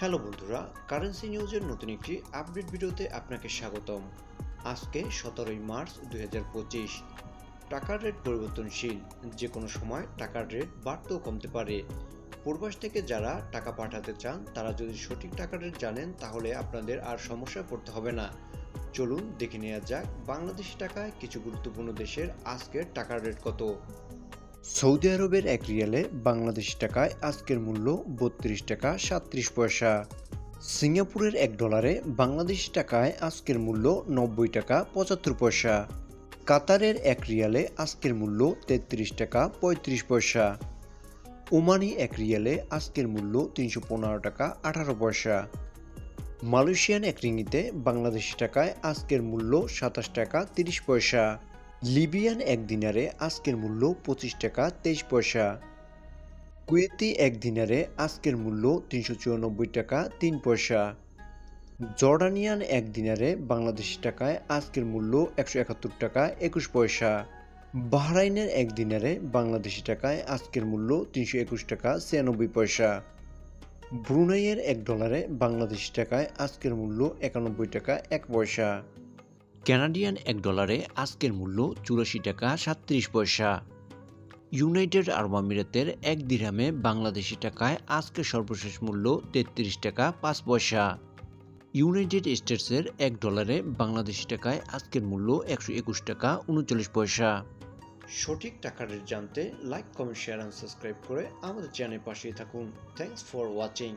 Hello বন্ধুরা currency নিউজের নতুন একটি আপডেট ভিডিওতে আপনাকে স্বাগতম। আজকে সতেরোই মার্চ দু হাজার পঁচিশ। টাকার রেট পরিবর্তনশীল যে কোনো সময় টাকার রেট বাড়তেও কমতে পারে। পূর্বাস থেকে যারা টাকা পাঠাতে চান, তারা যদি সঠিক টাকার রেট জানেন, তাহলে আপনাদের আর সমস্যায় পড়তে হবে না। চলুন দেখে নেওয়া যাক বাংলাদেশি টাকায় কিছু গুরুত্বপূর্ণ দেশের আজকের টাকার রেট কত। সৌদি আরবের এক রিয়ালে বাংলাদেশি টাকায় আজকের মূল্য বত্রিশ টাকা সাত্রিশ পয়সা। সিঙ্গাপুরের এক ডলারে বাংলাদেশি টাকায় আজকের মূল্য নব্বই টাকা পঁচাত্তর পয়সা। কাতারের এক রিয়ালে আজকের মূল্য তেত্রিশ টাকা পঁয়ত্রিশ পয়সা। ওমানি এক রিয়ালে আজকের মূল্য তিনশো পনেরো টাকা আঠারো পয়সা। মালয়েশিয়ান এক রিঙ্গিতে বাংলাদেশি টাকায় আজকের মূল্য সাতাশ টাকা তিরিশ পয়সা। লিবিয়ান এক দিনারে আজকের মূল্য পঁচিশ টাকা তেইশ পয়সা। কুয়েতি এক দিনারে আজকের মূল্য তিনশো চুরানব্বই টাকা তিন পয়সা। জর্ডানিয়ান এক দিনারে বাংলাদেশি টাকায় আজকের মূল্য একশো একাত্তর টাকা একুশ পয়সা। বাহরাইনের এক দিনারে বাংলাদেশি টাকায় আজকের মূল্য তিনশো একুশ টাকা ছিয়ানব্বই পয়সা। ব্রুনাইয়ের এক ডলারে বাংলাদেশি টাকায় আজকের মূল্য একানব্বই টাকা এক পয়সা। কানাডিয়ান এক ডলারে আজকের মূল্য চুরাশি টাকা সাতত্রিশ পয়সা। ইউনাইটেড আরব আমিরাতের এক দিরামে বাংলাদেশি টাকায় আজকের সর্বশেষ মূল্য তেত্রিশ টাকা পাঁচ পয়সা। ইউনাইটেড স্টেটসের এক ডলারে বাংলাদেশি টাকায় আজকের মূল্য একশো একুশ টাকা উনচল্লিশ পয়সা। সঠিক টাকা রেট জানতে like comment share and subscribe করে আমাদের চ্যানেল পাশেই থাকুন। Thanks for watching